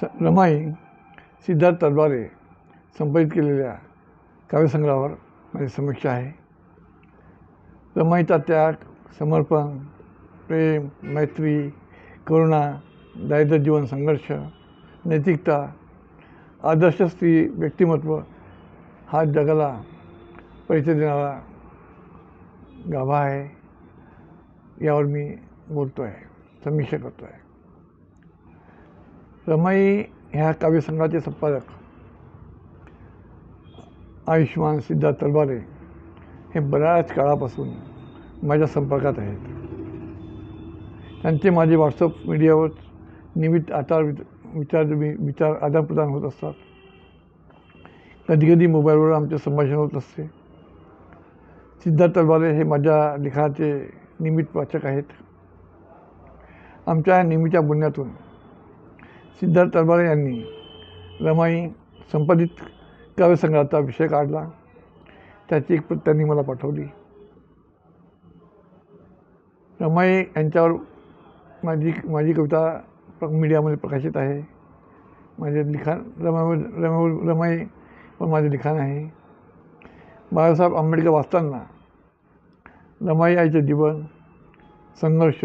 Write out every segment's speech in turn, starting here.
स रमाई सिद्धार्थ तलवारे संपादित केलेल्या काव्यसंग्रहावर माझी समीक्षा आहे. रमाईचा त्याग समर्पण प्रेम मैत्री करुणा दारिद्र्य जीवन संघर्ष नैतिकता आदर्श स्त्री व्यक्तिमत्व हा जगाला परिचय देणारा गाभा आहे यावर मी बोलतो आहे समीक्षा करतो आहे रमाई ह्या काव्यसंघाचे संपादक. आयुष्मान सिद्धार्थ तलवारे हे बऱ्याच काळापासून माझ्या संपर्कात आहेत. त्यांचे माझे व्हॉट्सअप मीडियावर निमित्त आचार विचार विचार आदानप्रदान होत असतात. कधीकधी मोबाईलवर आमचे संभाषण होत असते. सिद्धार्थ तलवारे हे माझ्या लिखाणाचे निमित्त वाचक आहेत. आमच्या नेहमीच्या बोलण्यातून सिद्धार्थ तरबारे यांनी रमाई संपादित काव्यसंग्रहाचा विषय काढला. त्याची एक प्रत त्यांनी मला पाठवली. रमाई यांच्यावर माझी माझी कविता प्र मीडियामध्ये प्रकाशित आहे. माझे लिखाण रमा रमाई रमाई पण माझे लिखाण आहे. बाळासाहेब आंबेडकर वाचताना रमाई आईचे जीवन संघर्ष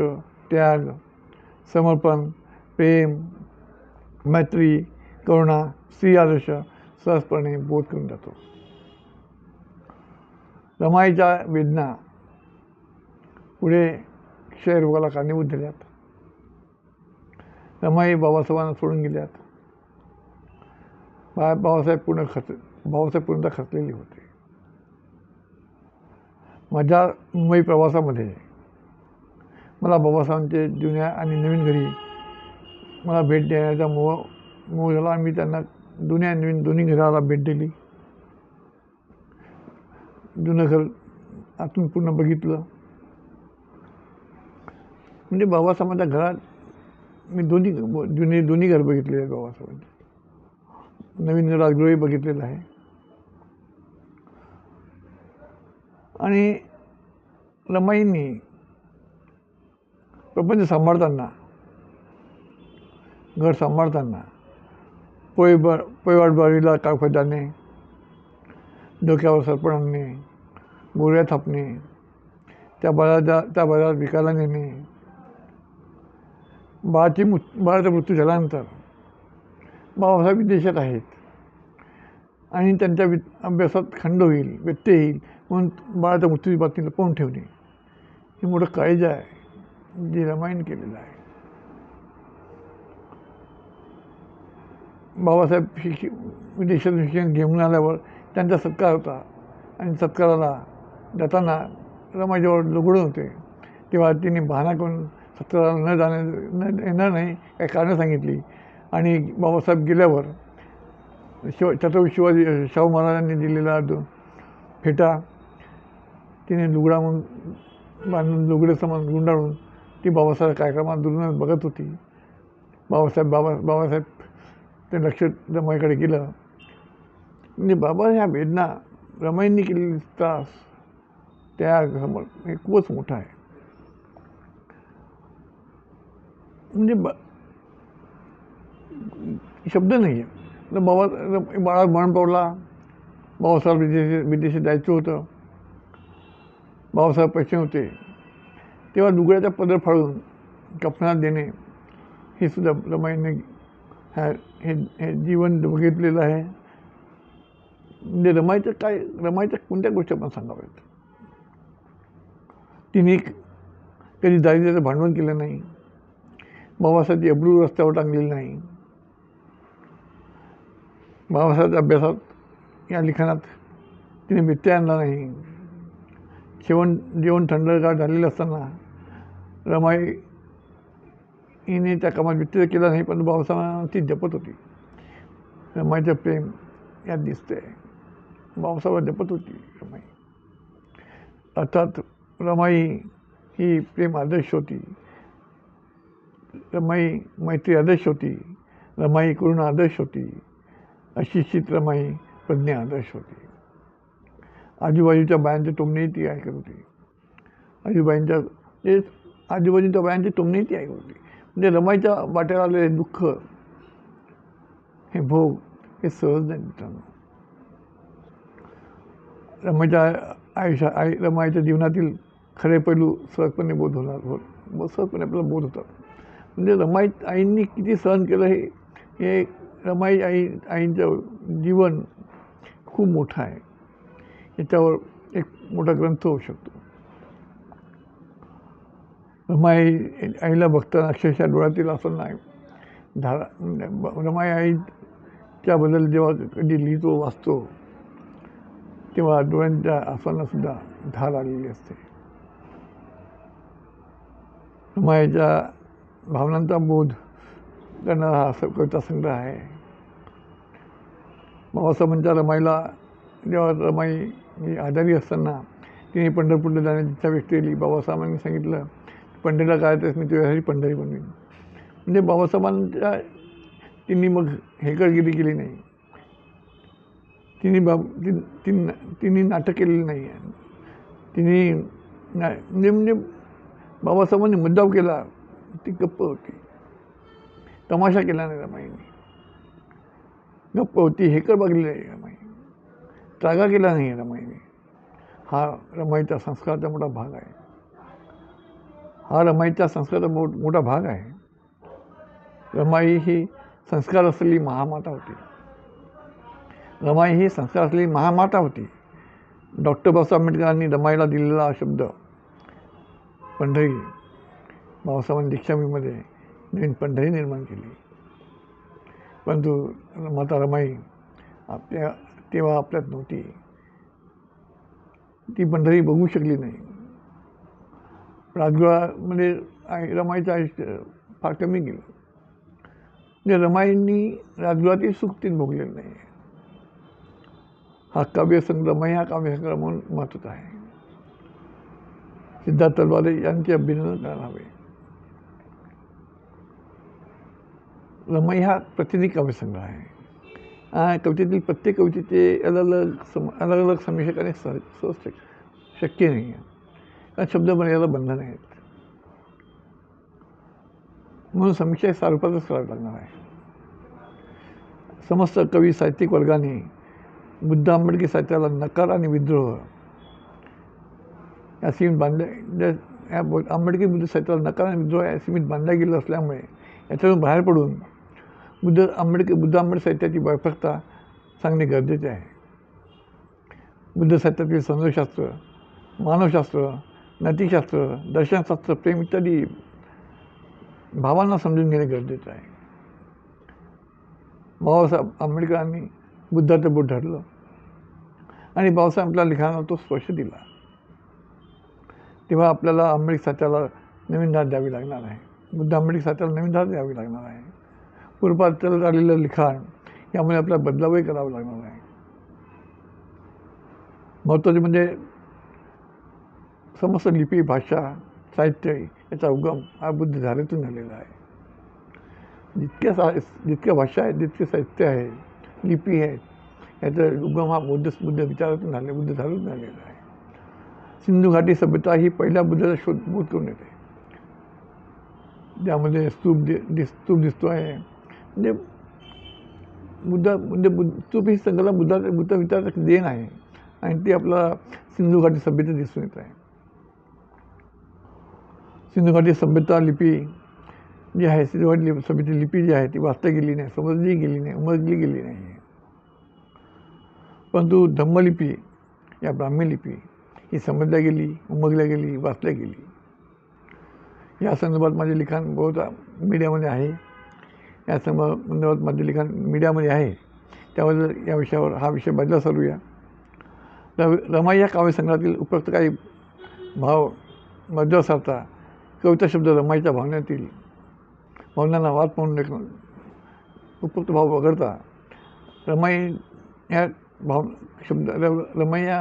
त्याग समर्पण प्रेम मैत्री करुणा स्त्री आदर्श सहजपणे बोध करून जातो. रमाईच्या वेदना पुढे क्षयरोगाला कारणीभूत झाल्यात. रमाई बाबासाहेबांना सोडून गेल्यात. बा बाबासाहेब पूर्ण खच बाबासाहेब पूर्णतः खचलेली होते. माझ्या मुंबई प्रवासामध्ये मला बाबासाहेबांचे जुन्या आणि नवीन घरी मला भेट देण्याचा मोह मोह झाला. आणि मी त्यांना जुन्या नवीन दोन्ही घराला भेट दिली. जुनं घर आतून पूर्ण बघितलं. म्हणजे बाबासाहेबांच्या घरात मी दोन्ही जुने दोन्ही घर बघितले आहे बाबासाहेबांचे. नवीन राजगृहही बघितलेलं आहे. आणि रमाईंनी प्रपंच सांभाळताना घर सांभाळताना. पोय ब पोयवाटबारीला जाणे डोक्यावर सरपण आणणे गोऱ्या थापणे त्या बाळाच्या त्या बाळाला विकायला नेणे. बाळाची मृ बाळाचा मृत्यू झाल्यानंतर बाबासाहेब विदेशात आहेत. आणि त्यांच्या वि अभ्यासात खंड होईल व्यत्यय येईल म्हणून बाळाच्या मृत्यूची बातमी लपवून ठेवणे. हे मोठं काळजी आहे. जे रमायण केलेलं आहे. बाबासाहेब शिक्षि विदेशात शिक्षण घेऊन आल्यावर त्यांचा सत्कार होता. आणि सत्काराला जाताना रमाजवळ लुगडून होते. तेव्हा तिने बहाणा करून सत्काराला न जाण्या न येणार नाही काही कारणं सांगितली. आणि बाबासाहेब गेल्यावर शिव छत्रपती शिवाजी शाहू महाराजांनी दिलेला जो फेटा तिने लुगडा म्हणून बांधून लुगडे समान गुंडाळून ती बाबासाहेब कार्यक्रमात दुरूनच बघत होती. बाबासाहेब बाबा बाबासाहेब ते लक्ष रमाईकडे गेलं. म्हणजे बाबा ह्या वेदना रमाईंनी केलेली त्रास त्या समोर हे खूपच मोठा आहे. म्हणजे ब शब्द नाही आहे तर बाबा बाळा मरण पावला बाबासाहेब विदेशी विदेशी जायचं होतं. बाबासाहेब पैसे होते तेव्हा लुगड्याचा पदर फाडून कफनात देणे हे सुद्धा रमाईने ह्या हे हे जीवन बघितलेलं आहे. म्हणजे रमाईचं काय रमाईच्या कोणत्या गोष्टी आपण सांगाव्यात? तिने कधी दारिद्र्याचं भांडवल केलं नाही. बाबासाहेब अब्रू रस्त्यावर टांगलेली नाही. बाबासाहेब अभ्यासात या लिखाणात तिने व्यत्यय आणला नाही. जेवण जेवण थंडगार झालेलं असताना रमाई हिने त्या कामात व्यत्यय केला नाही पण बाबासाहेबांना ती जपत होती. रमाईचं प्रेम यात दिसते बाबासाहेब जपत होती रमाई. अर्थात रमाई ही प्रेम आदर्श होती. रमाई मैत्री आदर्श होती. रमाई करुणा आदर्श होती. अशिक्षित रमाई प्रज्ञा आदर्श होती. आजूबाजूच्या बायांचे टोमणेही ती ऐकत होती. आजूबाईंच्या आजूबाजूच्या बायांचे टोमणेही ती ऐकत होती. म्हणजे रमाईच्या वाट्याला आलेले दुःख हे भोग हे सहज नाही मित्रांनो रमाईच्या आयुष्या आई रमाईच्या जीवनातील खरे पैलू सहजपणे बोध होणार हो ब- सहजपणे आपल्याला बोध होतात. म्हणजे रमाई आईंनी किती सहन केलं हे हे रमाई आई आईंचं जीवन खूप मोठं आहे. याच्यावर एक मोठा ग्रंथ होऊ शकतो. रमाई आईला बघताना अक्षरशः डोळ्यातील असं नाही. धारा रमाई आईच्याबद्दल जेव्हा कधी लिहितो वाचतो तेव्हा डोळ्यांच्या आसनासुद्धा धार आलेली असते. रमाईच्या भावनांचा बोध करणारा हा कविता संग्रह आहे. बाबासाहेबांच्या रमाईला जेव्हा रमाई ही आजारी असताना तिने पंढरपूरला जाण्याची इच्छा व्यक्त केली. बाबासाहेबांनी सांगितलं पंढरीला काय तेच मी तुझ्यासाठी पंढरी बनवीन. म्हणजे बाबासाहेबांच्या तिने मग हेकळगिरी केली नाही. तिने बाब ति तिने तिने नाटक केलेलं नाही. आहे तिने ना म्हणजे म्हणजे बाबासाहेबांनी मुद्दाव केला ती गप्प होती. तमाशा केला नाही रमाईने गप्प होती हेकर बघली नाही रमाई त्रागा केला नाही रमाईने हा रमाईचा संस्काराचा मोठा भाग आहे. हा रमाईच्या संस्काराचा मो मोठा भाग आहे. रमाई ही संस्कार असलेली महामाता होती. रमाई ही संस्कार असलेली महामाता होती. डॉक्टर बाबासाहेब आंबेडकरांनी रमाईला दिलेला शब्द पंढरी बाबासाहेबांनी दीक्षाभूमीमध्ये नवीन पंढरी निर्माण केली. परंतु माता रमाई आपल्या तेव्हा आपल्यात नव्हती. ती पंढरी बघू शकली नाही. राजगुळामध्ये म्हणजे आई रमाईचं आयुष्य फार कमी गेलं. म्हणजे रमाईंनी राजगुळातील सुखतीन भोगलेलं नाही. हा काव्यसंग रमाई हा काव्यसंग्रह म्हणून महत्त्वाचा आहे. सिद्धार्थ तलवारे यांचे अभिनंदन करायला हवे. रमाई हा प्रतिनिधी काव्यसंग्रह आहे. कवितेतील प्रत्येक कवितेचे अलग अलग सम अलग अलग समीक्षकाने सह सहज शक्य नाही आहे. कारण शब्द मर्यादा बंधन आहेत म्हणून समीक्षा सारूपातच करावी लागणार आहे. समस्त कवी साहित्यिक वर्गाने बुद्ध आंबेडकर साहित्याला नकार आणि विद्रोह या सीमित बांधल्या या बु- आंबेडकर बुद्ध साहित्याला नकार आणि विद्रोह या सीमित बांधल्या गेलं असल्यामुळे याच्यातून बाहेर पडून बुद्ध आंबेडकर बुद्ध आंबेडकर साहित्याची व्यापकता सांगणे गरजेचे आहे. बुद्ध साहित्यातील संदर्भशास्त्र मानवशास्त्र नैतिकशास्त्र दर्शनशास्त्र प्रेम इत्यादी भावांना समजून घेणे गरजेचं आहे. बाबासाहेब आंबेडकरांनी बुद्धाचं बोट धरलं आणि बाबासाहेब आपल्या लिखाणाला तो स्पर्श दिला. तेव्हा आपल्याला आंबेडकर साच्याला नवीन धार द्यावी लागणार आहे. बुद्ध आंबेडकर साच्याला नवीन धार द्यावी लागणार आहे. पूर्वात चालत आलेलं लिखाण यामुळे आपल्याला बदलावही करावं लागणार आहे. महत्त्वाचे म्हणजे समस्त लिपी भाषा साहित्य याचा उगम हा बुद्ध धारेतून झालेला आहे. जितक्या सा जितक्या भाषा आहेत जितके साहित्य आहे लिपी आहेत याचा उगम हा बुद्ध बुद्ध विचारातून झाले बुद्ध धारेतून झालेला आहे. सिंधू घाटी सभ्यता ही पहिल्या बुद्धाचा शोध बोध करून येते. त्यामध्ये स्तूप दि दि स्तूप दिसतो आहे. म्हणजे बुद्ध म्हणजे बुद्ध स्तूप ही संकल्पना बुद्धा बुद्ध विचाराचं देण आहे. आणि ती आपला सिंधू घाटी सभ्यता दिसून येत आहे. सिंधू घाटी सभ्यता लिपी जी आहे सिंधू घाटी लिपी लिपी जी आहे ती वाचता गेली नाही समजली गेली नाही उमजली गेली नाही. परंतु धम्मलिपी या ब्राह्मी लिपी ही समजल्या गेली उमगल्या गेली वाचल्या गेली. या संदर्भात माझे लिखाण बहुत मीडियामध्ये आहे. या संदर्भात माझे लिखाण मीडियामध्ये आहे. त्याबद्दल या विषयावर हा विषय बदला सरूया र रमाई या काव्यसंग्रहातील उपयुक्त काही भाव मध्य सारता कविता शब्द रमाईच्या भावनेतील भावनांना वाद म्हणून एक उपयुक्त भाव वगळता रमाई या भाव शब्द रमाई या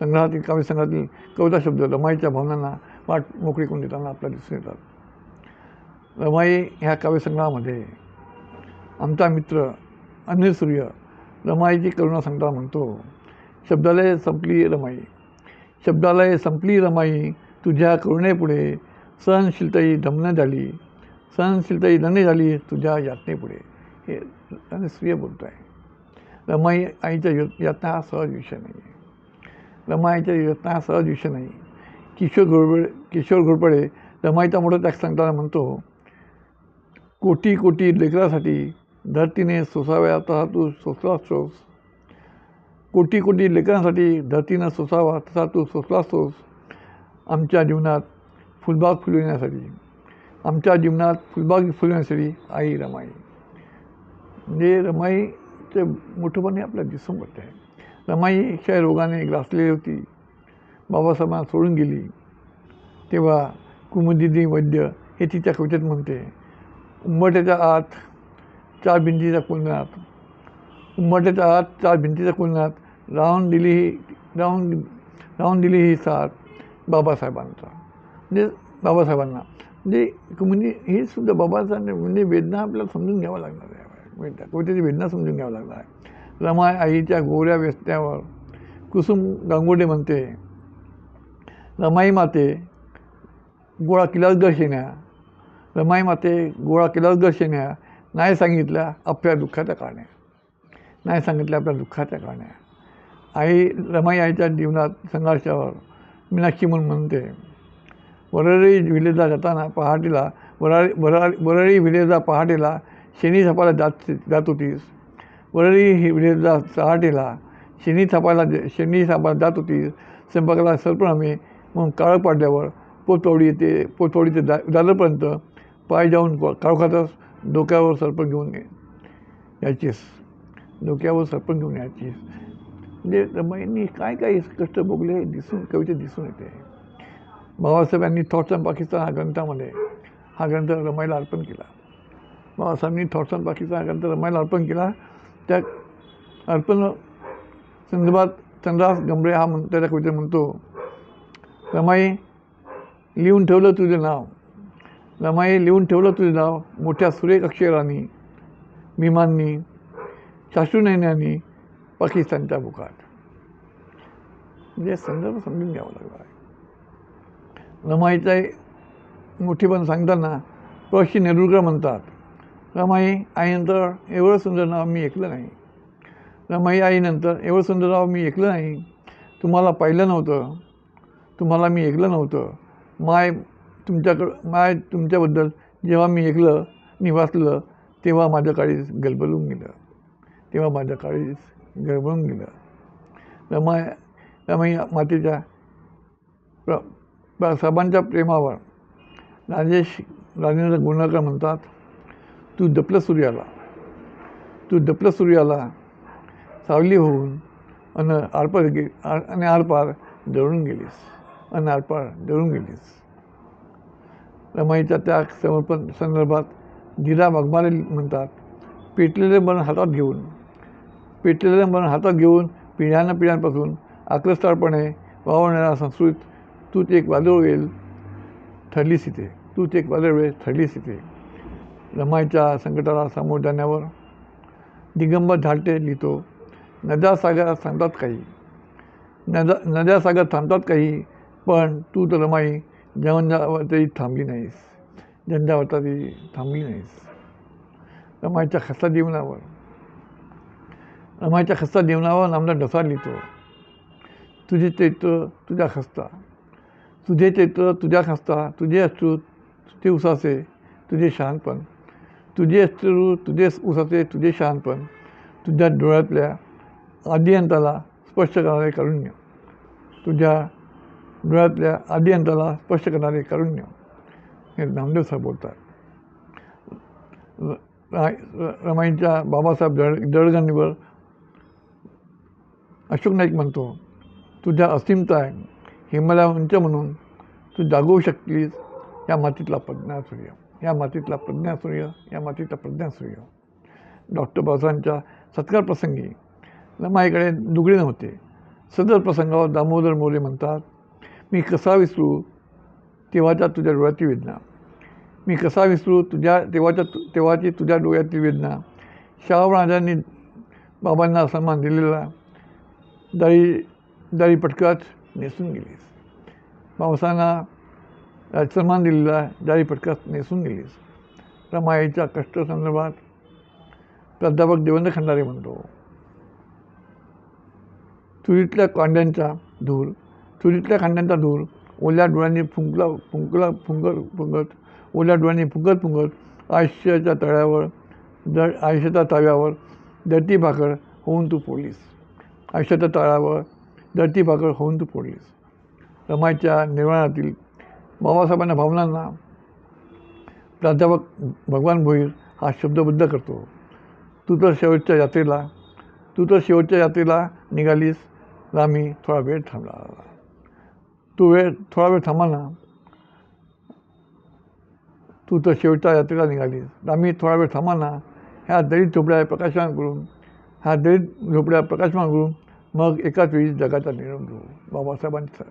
संग्रहातील काव्यसंग्रहातील कविता शब्द रमाईच्या भावनांना वाट मोकळी करून देताना आपल्याला दिसून येतात. रमाई ह्या काव्यसंग्रहामध्ये आमचा मित्र अनिल सूर्य रमाईची करुणा संग्रह म्हणतो शब्दालय संपली रमाई शब्दालय संपली रमाई तुझ्या करुणेपुढे सहनशीलताही दमन झाली. सहनशीलताही धन्य झाली. तुझ्या यातनेपुढे. हे आणि स्त्रिय बोलतो आहे. रमाई आईच्या यत यातना हा सहज विषय नाही आहे रमाईच्या यातना हा सहज विषय नाही किशोर घोरपडे किशोर घोरपडे रमाईचा मोठा त्याग सांगताना म्हणतो कोटी कोटी लेकरासाठी धरतीने सोसाव्या तसा तू सोसला सोस. कोटी कोटी लेकरांसाठी धरतीनं सोसावा तसा तू सोसला सोस. आमच्या जीवनात फुलबाग फुलविण्यासाठी. आमच्या जीवनात फुलबाग फुलविण्यासाठी आई रमाई. म्हणजे रमाईचे मोठेपणे आपल्याला दिसून पडते रमाई क्षय रोगाने ग्रासलेली होती. बाबासाहेबांना सोडून गेली. तेव्हा कुमुदिनी वैद्य हे तिच्या कवितेत म्हणते उंबरट्याच्या आत चार भिंतीच्या कुंदनात उंबरट्याच्या आत चार भिंतीच्या कुंदनात राहून दिली ही राहून राहून दिली ही साथ बाबासाहेबांचा. म्हणजे बाबासाहेबांना. म्हणजे म्हणजे हे सुद्धा बाबासाहेब म्हणजे वेदना आपल्याला समजून घ्यावं लागणार आहे. कवितेची वेदना समजून घ्यावं लागणार आहे. रमाय आईच्या गोऱ्या व्यस्त्यावर कुसुम गांगोडे म्हणते रमाई माते गोळा किलास ग रमाई माते गोळा किलास ग नाही सांगितल्या आपल्या दुःखाच्या कहाण्या नाही सांगितल्या आपल्या दुःखाच्या कहाण्या आई रमाई आईच्या जीवनात संघर्षावर मीनाक्षी म्हणून म्हणते वरळी विलेजा जाताना पहाटेला वराळी वराळी वरळी विलेजा पहाटेला शनी छापायला जात जात होतीस. वरळी ही विलेजा पहाटेला शनी छापायला शेणी छापायला जात होतीस. स्वयंपाकाला सर्पणामे मग काळं पाडल्यावर पोतवडी येते पोतवडी ते दा दादरपर्यंत पाय जाऊन काळू खातास डोक्यावर सरपण घेऊन यायचीस याचीस. डोक्यावर सरपण घेऊन याचीस. म्हणजे रमाईंनी काय काय कष्ट भोगले दिसून कवितेत दिसून येते. बाबासाहेब यांनी थॉट्स ऑन पाकिस्तान हा ग्रंथामध्ये हा ग्रंथ रमाईला अर्पण केला. बाबासाहेबांनी थॉट्स ऑन पाकिस्तान हा ग्रंथ रमाईला अर्पण केला. त्या अर्पण संदर्भात चंद्रास गंभरे हा म्हण त्याच्या कवितेत म्हणतो रमाई लिहून ठेवलं तुझं नाव. रमाई लिहून ठेवलं तुझं नाव. मोठ्या सुरेख अक्षरांनी भीमांनी शाश्रुनयनांनी पाकिस्तानच्या बुकात म्हणजे संदर्भ समजून घ्यावा लागला. रमाईचा मोठीपण सांगताना प्रशी नेरुळकर म्हणतात रमाई आईनंतर एवढं सुंदर नाव मी ऐकलं नाही. रमाई आईनंतर एवढं सुंदर नाव मी ऐकलं नाही. तुम्हाला पाहिलं नव्हतं. तुम्हाला मी ऐकलं नव्हतं. माय तुमच्याकडं माय तुमच्याबद्दल जेव्हा मी ऐकलं मी वाचलं तेव्हा माझ्या काळीस गलबलून गेलं. तेव्हा माझ्या काळीस गडबडून गेलं. रमाय रमाई मातेच्या प्र साहेबांच्या प्रेमावर. राजेश राजेंद्र गुणकर म्हणतात तू दपलं सूर्याला तू दपलं सूर्याला सावली होऊन अन आरपार गे आणि आरपार दळून गेलीस अन आरपार दळून गेलीस. रमाईच्या त्या समर्पण संदर्भात दिला वाघमारे म्हणतात पेटलेले मन हातात घेऊन पेटलेले मन हातात घेऊन पिढ्यानं पिढ्यांपासून आक्रस्ताळपणे वावरणारा संस्कृत तूच एक वादळ येईल ठरलीस इथे. तूच एक वादळ वेळ इथे. रमाईच्या संकटाला सामोर जाण्यावर दिगंबर झालटे लिहितो नद्या सागरात सांगतात काही. नद्या नद्या सागर थांबतात काही पण तू तर रमाई झंझावातही थांबली नाहीस. झंझावातातही थांबली नाहीस. रमाईच्या खस्ता जीवनावर. रमाईच्या खस्ता जीवनावर नामदार ढसा लिहितो. तुझे चैत्र तुझ्या खस्ता. तुझे चैत्र तुझ्या खस्ता तुझे अश्रू तुझे उसासे तुझे शहाणपण. तुझे अश्रू तुझे उसासे तुझे शहाणपण. तुझ्या डोळ्यातल्या आदिअंताला स्पष्ट करणारे कारुण्य. तुझ्या डोळ्यातल्या आदिअंताला स्पष्ट करणारे कारुण्य. हे नामदेव साहेब बोलतात. रमाईंच्या बाबासाहेब जळ जळगाणीवर अशोक नाईक म्हणतो तुझ्या असीमता आहे हिमालया उंच म्हणून तू जागवू शकलीस या मातीतला प्रज्ञासूर्य या मातीतला प्रज्ञासूर्य या मातीतला प्रज्ञासूर्य डॉक्टर बाबासाहेबांच्या सत्कार प्रसंगी रमाईकडे दुगडे नव्हते. सदर प्रसंगावर दामोदर मोरे म्हणतात मी कसा विसरू तेव्हाच्या तुझ्या डोळ्याची वेदना? मी कसा विसरू तुझ्या तेव्हाच्या तु तेव्हाची तुझ्या डोळ्यातील वेदना? शाहूराजांनी बाबांना सन्मान दिलेला. दाळी दाळी पटकत नेसून गेलीस. पावसाला सन्मान दिलेला जारी पटकात नेसून गेलीस. रमाईच्या कष्टसंदर्भात प्राध्यापक देवेंद्र खंडारे म्हणतो चुरीतल्या कांड्यांचा धूर चुरीतल्या कांड्यांचा धूर ओल्या डोळ्यांनी फुंकला फुंकला फुंकत फुंकत ओल्या डोळ्यांनी फुंकत फुंकत आयुष्याच्या तळ्यावर दड आयुष्याच्या तव्यावर दटी भाकर होऊन तू पोलीस. आयुष्याच्या तळावर दर्टी भाकर होऊन तू फोडलीस रमाईच्या निर्माणातील बाबासाहेबांना भावनांना प्राध्यापक भगवान भोईर हा शब्दबद्ध करतो. तू तर शेवटच्या यात्रेला तू तर शेवटच्या यात्रेला निघालीस. रामी थोडा वेळ थांबला. तू वेळ थोडा वेळ थांबा ना. तू तर शेवटच्या यात्रेला निघालीस. रामी थोडा वेळ थांबा ना. ह्या दलित झोपड्या प्रकाशमान करून ह्या दलित झोपड्या प्रकाशमान करून मग एकाच वेळी जगाचा निरोप घेऊ. बाबासाहेबांचा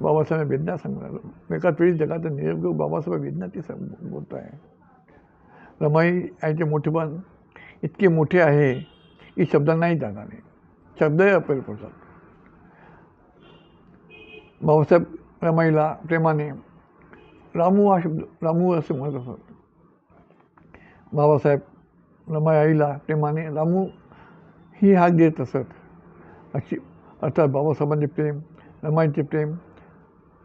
बाबासाहेब वेदना सांगणार. एकाच वेळी जगाचा निरोप घेऊ. बाबासाहेब वेदना ती सांग बोलत आहे. रमाई आईचे मोठेपण इतके मोठे आहे की शब्द नाही जाणार नाही. शब्दही अपेल पडतात बाबासाहेब रमाईला प्रेमाने रामू हा शब्द रामू असे म्हणत असत. बाबासाहेब रमाई आईला प्रेमाने रामू ही हाक देत असत. अशी अर्थात बाबासाहेबांचे प्रेम रमाईचे प्रेम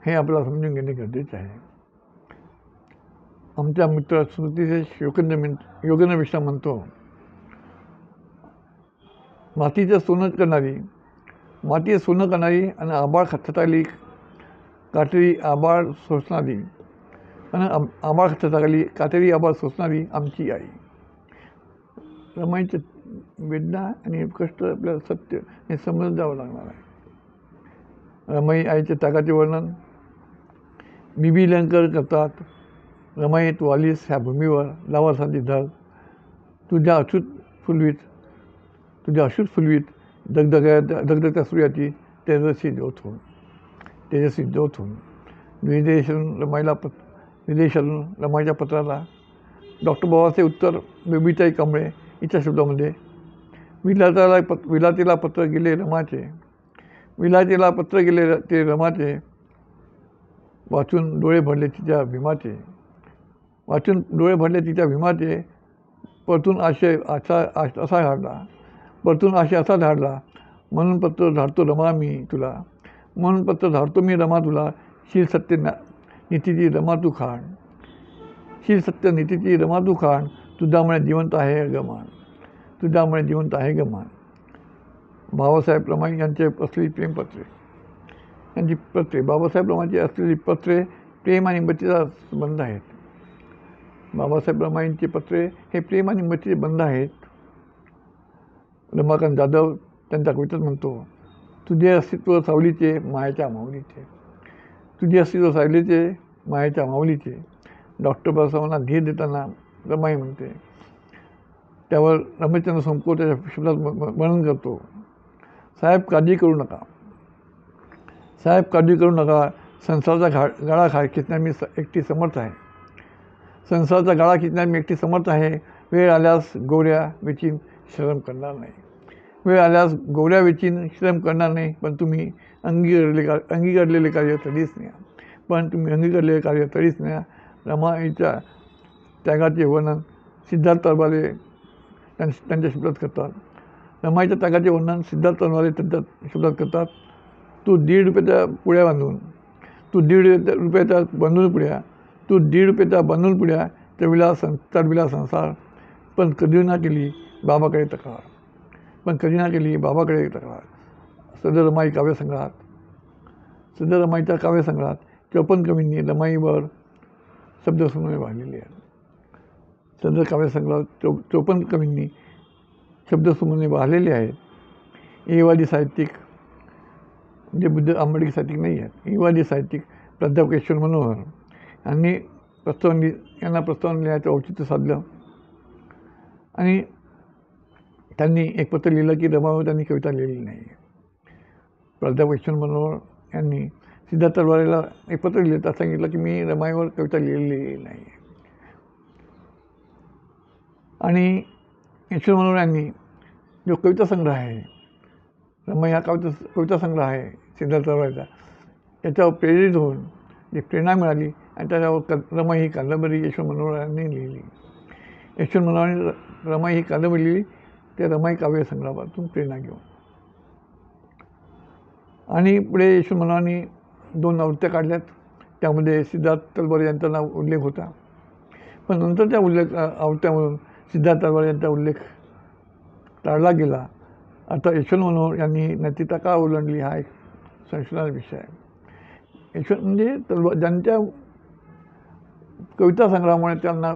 हे आपल्याला समजून घेणे गरजेचे आहे. आमच्या मित्र स्मृतीचे योगेंद्र मिन योगेंद्र मिश्रा म्हणतो मातीचं सोनं करणारी मातीचं सोनं करणारी आणि आबाळ खतताली काटेरी आबाळ सोसणारी आणि आबाळ खतताली काटेरी आबाळ सोसणारी आमची आई. रमाईचे वेदना आणि कष्ट आपल्याला सत्य हे समजून जावं लागणार आहे. रमाई आईच्या ताकाचे वर्णन बीबी लंकर करतात रमाई तू आलीस ह्या भूमीवर लावासाठी धग तुझ्या अचूत फुलवीत तुझ्या अशूत फुलवीत दगदग्या दगदगत्या सूर्याची तेजस्वी ज्योत होऊन तेजस्वी ज्योत होऊन. विदेशातून रमाईला पत विदेशातून रमाईच्या पत्राला डॉक्टर बाबाचे उत्तर बेबीताई कांबळे हिच्या शब्दामध्ये विलाताला पत विलातीला पत्र गेले रमाचे. विलातीला पत्र गेले ते रमाचे. वाचून डोळे भरले तिच्या भीमाचे. वाचून डोळे भरले तिच्या भीमाचे. परतून आशय असा असा धाडला परतून आशय असा धाडला म्हणून पत्र धाडतो रमा मी तुला. म्हणून पत्र धाडतो मी रमा तुला. शील सत्य ना नीतीची रमा तू खाण. शील सत्य नीतीची रमा तू खाण. तुझ्यामुळे जिवंत आहे गमान तुझ्यामुळे जिवंत आहे गमान बाबासाहेब रमाई यांचे असलेली प्रेमपत्रे यांची पत्रे बाबासाहेब रमाची असलेली पत्रे प्रेम आणि मतीचा संबंध आहेत. बाबासाहेब रमाईंची पत्रे हे प्रेम आणि मतीचे बंध आहेत. रमाकांत जाधव त्यांच्या कवितेत म्हणतो तुझे अस्तित्व सावलीचे मायाच्या माऊलीचे. तुझे अस्तित्व सावलीचे मायाच्या माऊलीचे. डॉक्टर बाबासाहेबांना धीर देताना रमाई म्हणते. त्यावर रमेशचंद्र संको त्याच्या शब्दात वर्णन करतो. साहेब काळजी करू नका. साहेब काळजी करू नका. संसाराचा घा गाळा खा खेचण्यात मी स एकटी समर्थ आहे. संसाराचा गाळा खेचण्यात मी एकटी समर्थ आहे. वेळ आल्यास गोऱ्या वेचीन श्रम करणार नाही. वेळ आल्यास गोऱ्या वेचीन श्रम करणार नाही पण तुम्ही अंगीकारले का अंगीकारलेले कार्य तरीच न्या. पण तुम्ही अंगीकारलेले कार्य तरीच न्या. रमाईच्या त्यागाचे वर्णन सिद्धार्थ तरबाले त्यां त्यांच्या शब्दात करतात. रमाईच्या तागाचे वर्णन सिद्धार्थ तरबाले त्यांच्या शब्दात करतात. तू दीड रुपयाच्या पुड्या बांधून तू दीड रुपयाच्या बांधून पुड्या तू दीड रुपयाच्या बांधून पुड्या त्या विला सं तर विला संसार. पण कधी ना केली बाबाकडे तक्रार. पण कधी ना केली बाबाकडे तक्रार. सदर रमाई काव्यसंग्रहात. सदर रमाईच्या काव्यसंग्रहात चौपन कवींनी रमाईवर शब्दसमूह वाहिलेले आहेत. सदर काव्यसंग्रहात चौ चोपन्न कवींनी शब्दसमूह वाहलेले आहेत. एवादी साहित्यिक जे बुद्ध आंबेडकर साहित्यिक नाही आहेत. युवादी साहित्यिक प्राध्यापक ईश्वर मनोहर यांनी प्रस्तावना लि यांना प्रस्तावना लिहायचं औचित्य साधलं. आणि त्यांनी एक पत्र लिहिलं की रमावर त्यांनी कविता लिहिलेली नाही. प्राध्यापक ईश्वर मनोहर यांनी सिद्धार्थ तलवारेला एक पत्र लिहिलं. तर सांगितलं की मी रमाईवर कविता लिहिलेली नाही. आणि किशोर मनोहर यांनी जो कविता संग्रह आहे रमाई हा कविता कविता संग्रह आहे सिद्धार्थ तलवारेचा याच्यावर प्रेरित होऊन जी प्रेरणा मिळाली आणि त्याच्यावर क रमाई ही कादंबरी यशवंत मनोहर यांनी लिहिली. यशवंत मनोहरांनी रमाई ही कादंबरी लिहिली त्या रमाई काव्यसंग्रहापासून प्रेरणा घेऊन. आणि पुढे यशवंत मनोहरांनी दोन आवृत्त्या काढल्यात. त्यामध्ये सिद्धार्थ तलवार यांचा नाव उल्लेख होता. पण नंतर त्या उल्लेख आवृत्त्यामधून सिद्धार्थ तलवार यांचा उल्लेख टाळला गेला. आता यशवंत मनोहर यांनी नैतिकता का ओलांडली हा एक संशोधनाचा विषय आहे. यशवंत म्हणजे तलवार ज्यांच्या कविता संग्रहामुळे त्यांना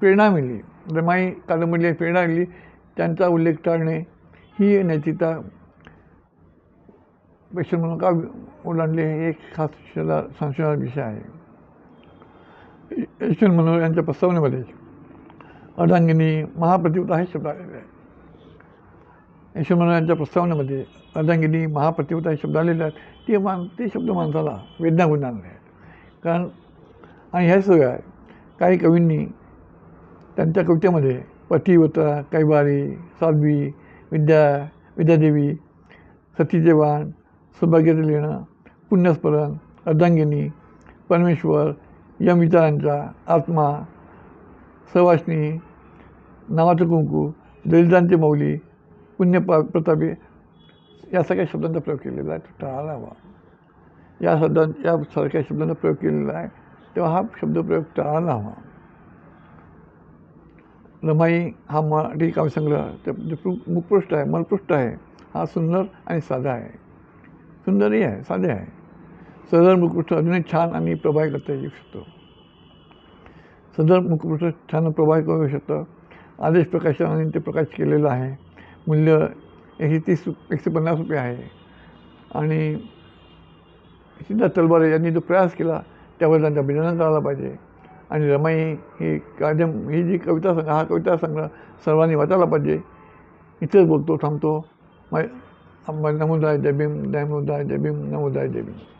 प्रेरणा मिळली. रमाई कादंबरीला प्रेरणा मिळली. त्यांचा उल्लेख टाळणे ही नैतिकता यशवंत म्हणून का ओलांडली हे एक खास संशोधनाचा विषय आहे. यशवंत मनोहर यांच्या प्रस्तावनेमध्ये अर्धांगिनी महाप्रतिवता हे शब्द आलेले आहे. यशवंत मनोहर यांच्या प्रस्तावनेमध्ये अर्धांगिनी महाप्रतिवता हे शब्द आलेले आहेत. ते मान ते शब्द माणसाला वेदना गुण आणले आहेत. कारण आणि ह्या सगळ्या काही कवींनी त्यांच्या कवितेमध्ये पतिव्रता कैवारी साध्वी विद्या विद्यादेवी सतीचे वाण सौभाग्याचं लिहिणं पुण्यस्मरण अर्धांगिनी परमेश्वर यम विचारांचा आत्मा सवासनी नावाचं कुंकू दलितांचे मौली पुण्य प या सगळ्या शब्दांचा प्रयोग केलेला आहे. टाळावा. टाळायला हवा या शब्दां यासारख्या शब्दांचा प्रयोग केलेला आहे. तेव्हा हा शब्दप्रयोग टाळायला हवा रमाई हा मराठी काव्यसंग्रह ते मुखपृष्ठ आहे मलपृष्ठ आहे हा सुंदर आणि साधा आहे. सुंदरही आहे साधे आहे. सदर मुखपृष्ठ अजूनही छान आणि प्रभावी करता येऊ शकतो. सदर मुखपृष्ठ छान प्रभावी करू शकतं. आदेश प्रकाशनाने ते प्रकाश केलेलं आहे. मूल्य एकशे तीस एकशे पन्नास रुपये आहे. आणि सिद्धार्थ तलवार यांनी जो प्रयास केला त्यावर त्यांचा अभिनंदन करायला पाहिजे. आणि रमाई ही कादम ही जी कविता संग्रह हा कविता संग्रह सर्वांनी वाचायला पाहिजे. इथेच बोलतो थांबतो. मा नमोदाय जय भीम नमोदाय जय भीम नमोदाय जय भीम.